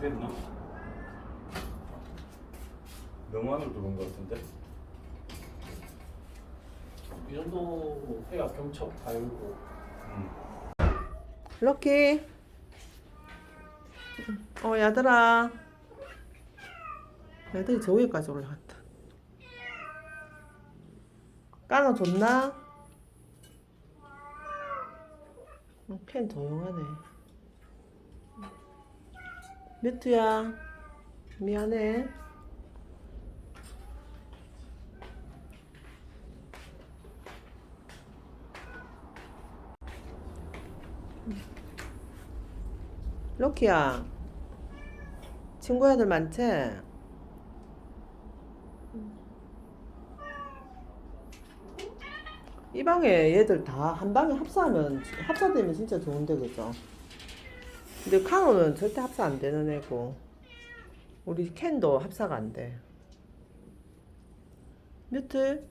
됐나? 너무 안으로 들어온 것 같은데? 이 정도 해가 경첩 다 열고 응. 럭키. 어, 얘들아. 애들이 저 위까지 올라갔다. 좋나? 어, 펜 조용하네. 뮤트야. 미안해. 럭키야. 친구 애들 많지? 이 방에 얘들 다 한 방에 합사하면 합사되면 진짜 좋은데 그죠? 근데 카노는 절대 합사 안 되는 애고 우리 캔도 합사가 안 돼. 뮤트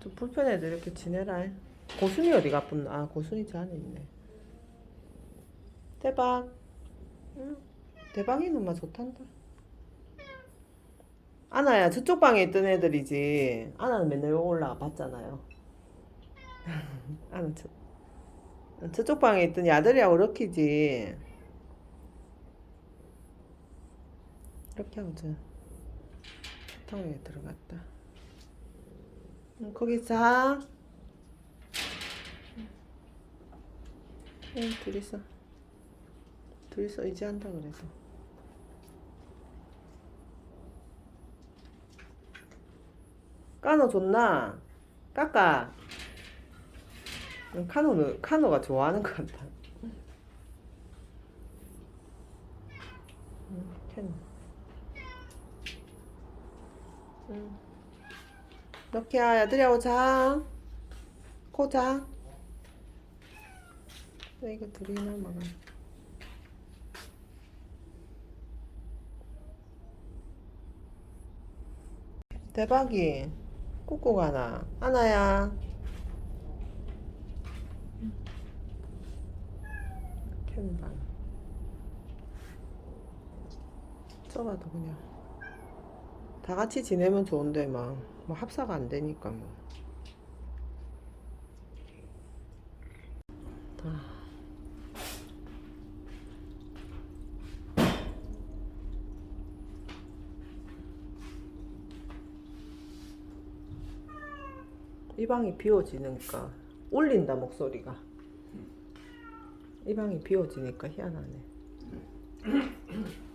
좀 불편해 애들 이렇게 지내라. 고순이 어디 가뿐? 아 고순이 저 안에 있네. 대박. 응. 대박이 너무 좋단다. 아나야 저쪽 방에 있던 애들이지. 아나는 맨날 올라가 봤잖아요. 아나 저 저쪽 방에 있던 야들이하고 럭키지. 이렇게 하고 저 통에 들어갔다. 응, 거기 자. 응, 둘이서. 둘이서 의지한다 그래서. 까노 좋나? 까까. 응, 카노는 카노가 좋아하는 것 같다. 응, 캔. 응. 럭키야, 야들이하고 자. 코 자. 왜 이거 둘이나 먹어? 대박이 꾹꾹 하나 하나야 캔방 써봐도 그냥. 다 같이 지내면 좋은데 막. 뭐 합사가 안 되니까 뭐. 아. 이 방이 비워지니까 울린다 목소리가 이 방이 비워지니까 희한하네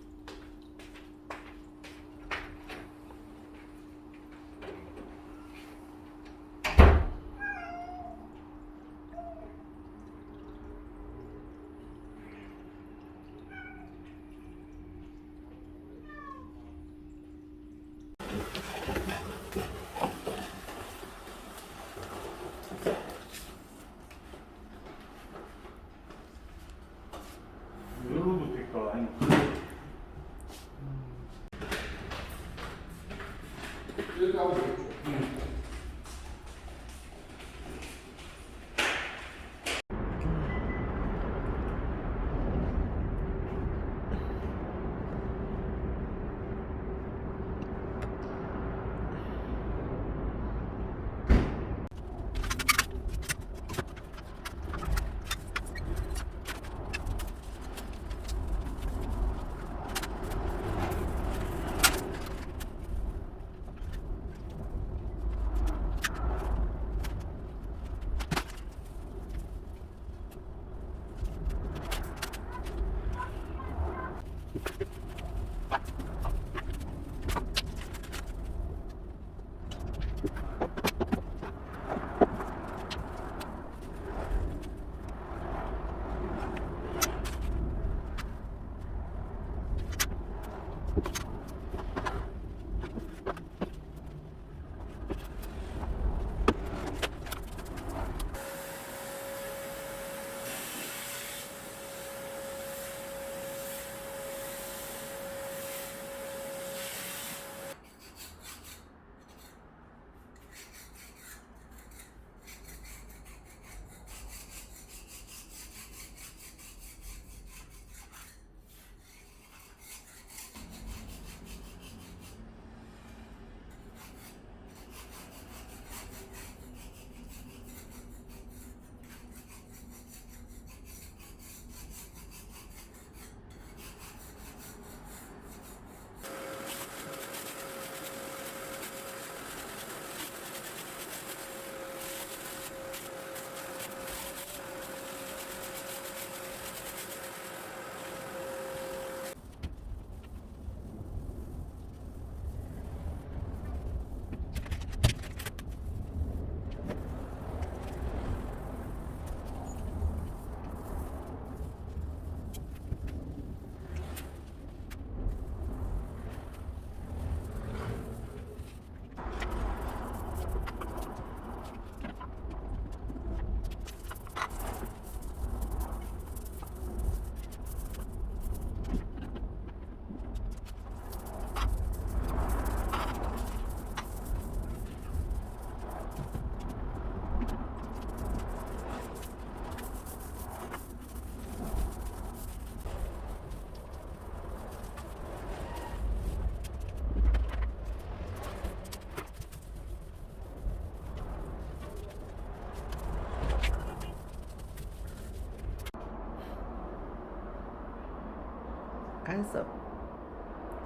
알았어.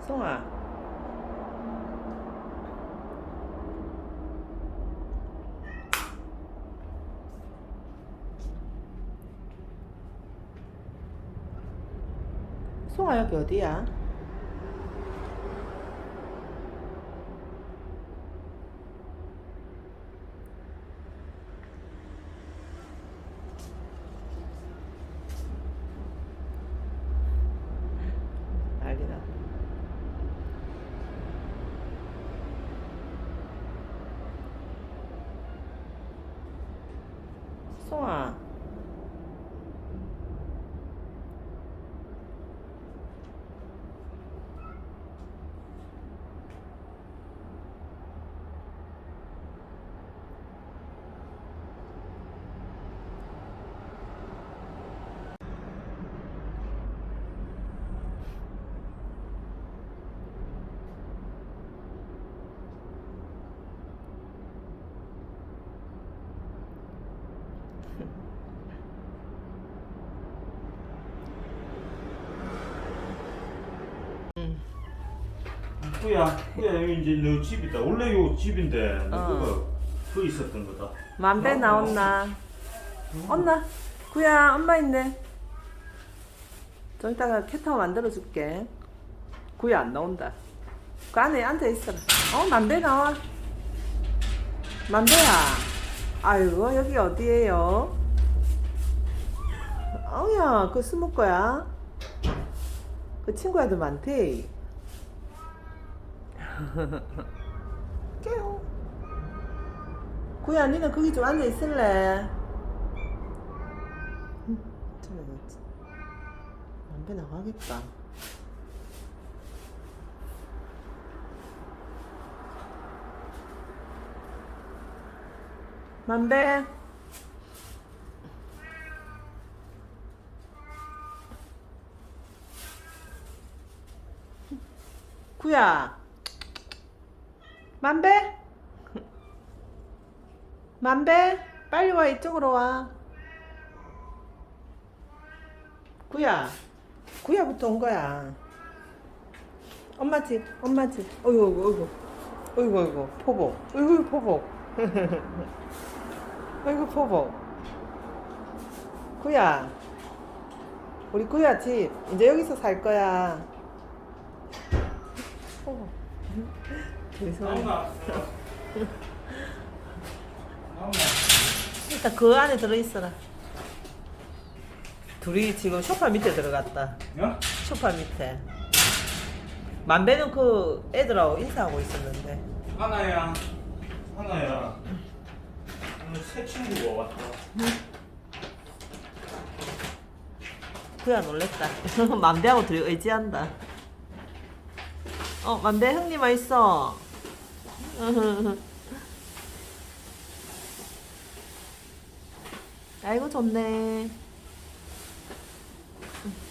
송아. 송아 여기 어디야? 난리 났다. 송아. 후야, 후야 여기 이제 너 집이다. 원래 요 집인데 너 어. 그 있었던 거다. 만배 나온나? 온나? 구야 엄마 있네. 좀 이따가 캣타워 만들어 줄게. 구야 안 나온다. 그 안에 앉아 있어라. 어 만배 나와. 만배야. 아이고 여기 어디에요? 어야 그 스무 거야. 그 친구 애들 많대. 깨요. 구야, 니는 거기 좀 앉아 있을래? 저기 담배 나가겠다. 만배. 구야. 만배? 만배? 빨리 와 이쪽으로 와. 구야. 구야부터 온 거야. 엄마 집, 엄마 집. 어이구, 어이구, 어이구, 어이구, 포복. 어이구, 포복. 어이구, 포복. 구야. 우리 구야 집. 이제 여기서 살 거야. 포복. 죄송해요. 나온나. 일단 그 안에 들어있어라. 둘이 지금 소파 밑에 들어갔다. 어? 소파 밑에. 만배는 그 애들하고 인사하고 있었는데. 하나야. 하나야. 오늘 새 친구가 왔다. 그야 놀랬다. 만배하고 둘이 의지한다. 어, 만배 형님 와 있어. 아이고 좋네.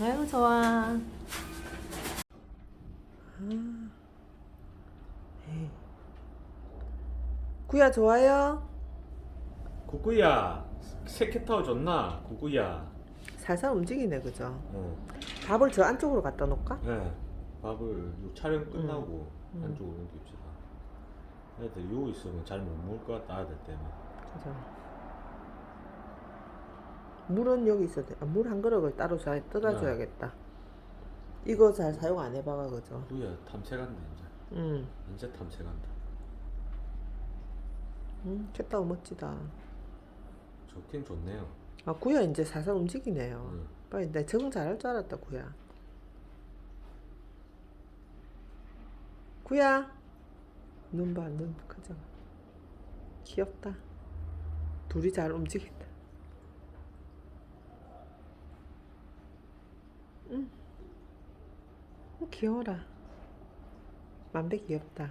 아이고 좋아. 아. 구야 좋아요? 구구야. 새캐타워 줬나? 구구야. 살살 움직이네 그죠? 어. 밥을 저 안쪽으로 갖다 놓을까? 네. 밥을 요 촬영 끝나고 음. 안쪽으로 옮깁시다. 애들 요 있으면 잘 못 먹을 것 같다 아들 때문에. 그죠. 물은 여기 있어야 돼. 아, 물한 그릇을 따로 잘 떠다줘야겠다. 이거 잘 사용 안 해봐가 그죠? 구야 탐색한다 이제. 응. 이제 탐색한다. 응, 캣타워 멋지다. 좋긴 좋네요. 아, 구야 이제 살살 움직이네요. 응. 빨리 내 적응 잘할 줄 알았다, 구야. 구야. 눈 봐, 눈 크잖아. 귀엽다. 둘이 잘 움직인다. 응. 어, 귀여워라. 만배 귀엽다.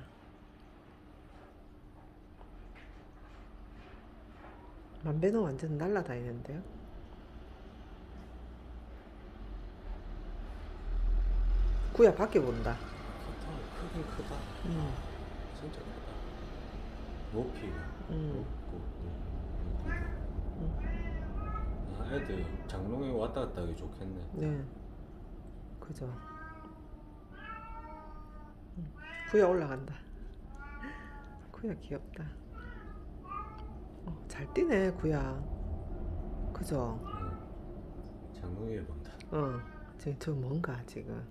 만배는 완전 날라다니는데요. 구야 밖에 본다. 크긴 크다. 음. 진짜 크다. 높이가 음. 높고 높이가. 아, 애들 장롱에 왔다 갔다 하기 좋겠네. 네. 그죠. 구야 올라간다. 구야 귀엽다. 어, 잘 뛰네 구야. 그죠? 장롱에 본다. 어, 지금 저 뭔가 지금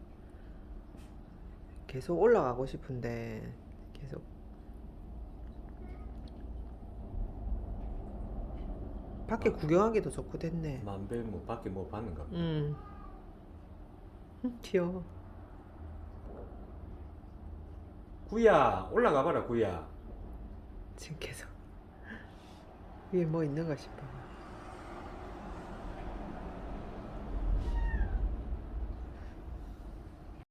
계속 올라가고 싶은데 계속 밖에 구경하기도 좋고 됐네. 만배 뭐 밖에 뭐 봤는가? 봐. 음, 음, 귀여워. 구야 올라가 봐라 구야. 지금 계속 위에 뭐 있는가 싶어.